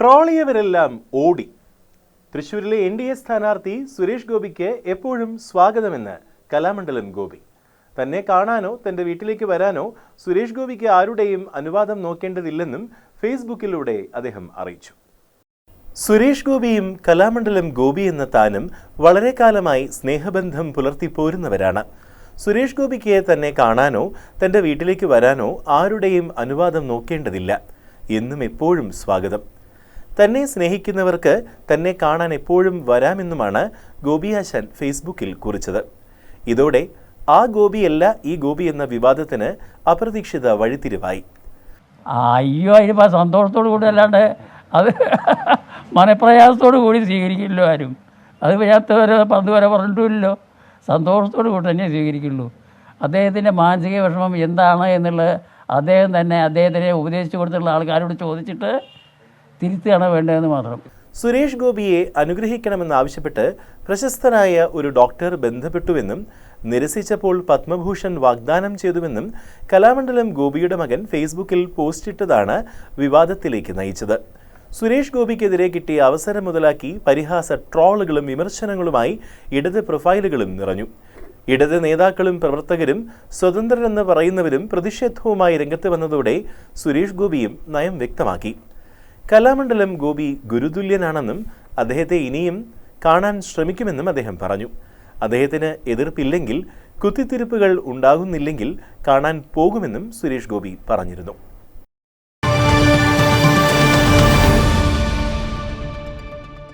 ട്രോളിയവരെല്ലാം ഓടി. തൃശൂരിലെ N D A സ്ഥാനാർത്ഥി സുരേഷ് ഗോപിക്ക് എപ്പോഴും സ്വാഗതമെന്ന് കലാമണ്ഡലം ഗോപി. തന്നെ കാണാനോ തന്റെ വീട്ടിലേക്ക് വരാനോ സുരേഷ് ഗോപിക്ക് ആരുടെയും അനുവാദം നോക്കേണ്ടതില്ലെന്നും ഫേസ്ബുക്കിലൂടെ അദ്ദേഹം അറിയിച്ചു. സുരേഷ് ഗോപിയും കലാമണ്ഡലം ഗോപി എന്ന താനും വളരെ കാലമായി സ്നേഹബന്ധം പുലർത്തിപ്പോരുന്നവരാണ് സുരേഷ് ഗോപിക്ക് തന്നെ കാണാനോ തന്റെ വീട്ടിലേക്ക് വരാനോ ആരുടെയും അനുവാദം നോക്കേണ്ടതില്ല. എന്നും എപ്പോഴും സ്വാഗതം. തന്നെ സ്നേഹിക്കുന്നവർക്ക് തന്നെ കാണാൻ എപ്പോഴും വരാമെന്നുമാണ് ഗോപിയാശാൻ ഫേസ്ബുക്കിൽ കുറിച്ചത്. ഇതോടെ ആ ഗോപിയല്ല ഈ ഗോപി എന്ന വിവാദത്തിന് അപ്രതീക്ഷിത വഴിത്തിരിവായി. അയ്യോ അതിനിപ്പോൾ സന്തോഷത്തോടു കൂടി അല്ലാണ്ട് അത് മനപ്രയാസത്തോടു കൂടി സ്വീകരിക്കില്ലോ ആരും. അത് വരാത്ത വരെ പന്ത് വരെ പറഞ്ഞിട്ടുമില്ലല്ലോ. സന്തോഷത്തോടു കൂടി തന്നെ സ്വീകരിക്കുള്ളൂ. അദ്ദേഹത്തിന്റെ മാനസിക വിഷമം എന്താണ് എന്നുള്ളത് അദ്ദേഹം തന്നെ അദ്ദേഹത്തിനെ ഉപദേശിച്ചു കൊടുത്തുള്ള ആൾക്കാരോട് ചോദിച്ചിട്ട് തിരുത്തുകയാണ് വേണ്ടതെന്ന് മാത്രം. സുരേഷ് ഗോപിയെ അനുഗ്രഹിക്കണമെന്നാവശ്യപ്പെട്ട് പ്രശസ്തനായ ഒരു ഡോക്ടർ ബന്ധപ്പെട്ടുവെന്നും നിരസിച്ചപ്പോൾ പത്മഭൂഷൺ വാഗ്ദാനം ചെയ്തുവെന്നും കലാമണ്ഡലം ഗോപിയുടെ മകൻ ഫേസ്ബുക്കിൽ പോസ്റ്റിട്ടതാണ് വിവാദത്തിലേക്ക് നയിച്ചത്. സുരേഷ് ഗോപിക്കെതിരെ കിട്ടിയ അവസരം മുതലാക്കി പരിഹാസ ട്രോളുകളും വിമർശനങ്ങളുമായി ഇടത് പ്രൊഫൈലുകളും നിറഞ്ഞു. ഇടത് നേതാക്കളും പ്രവർത്തകരും സ്വതന്ത്രരെന്ന് പറയുന്നവരും പ്രതിഷേധവുമായി രംഗത്ത് വന്നതോടെ സുരേഷ് ഗോപിയും നയം വ്യക്തമാക്കി. കലാമണ്ഡലം ഗോപി ഗുരുതുല്യനാണെന്നും അദ്ദേഹത്തെ ഇനിയും കാണാൻ ശ്രമിക്കുമെന്നും അദ്ദേഹം പറഞ്ഞു. അദ്ദേഹത്തിന് എതിർപ്പില്ലെങ്കിൽ കുത്തിത്തിരിപ്പുകൾ ഉണ്ടാകുന്നില്ലെങ്കിൽ കാണാൻ പോകുമെന്നും സുരേഷ് ഗോപി പറഞ്ഞിരുന്നു.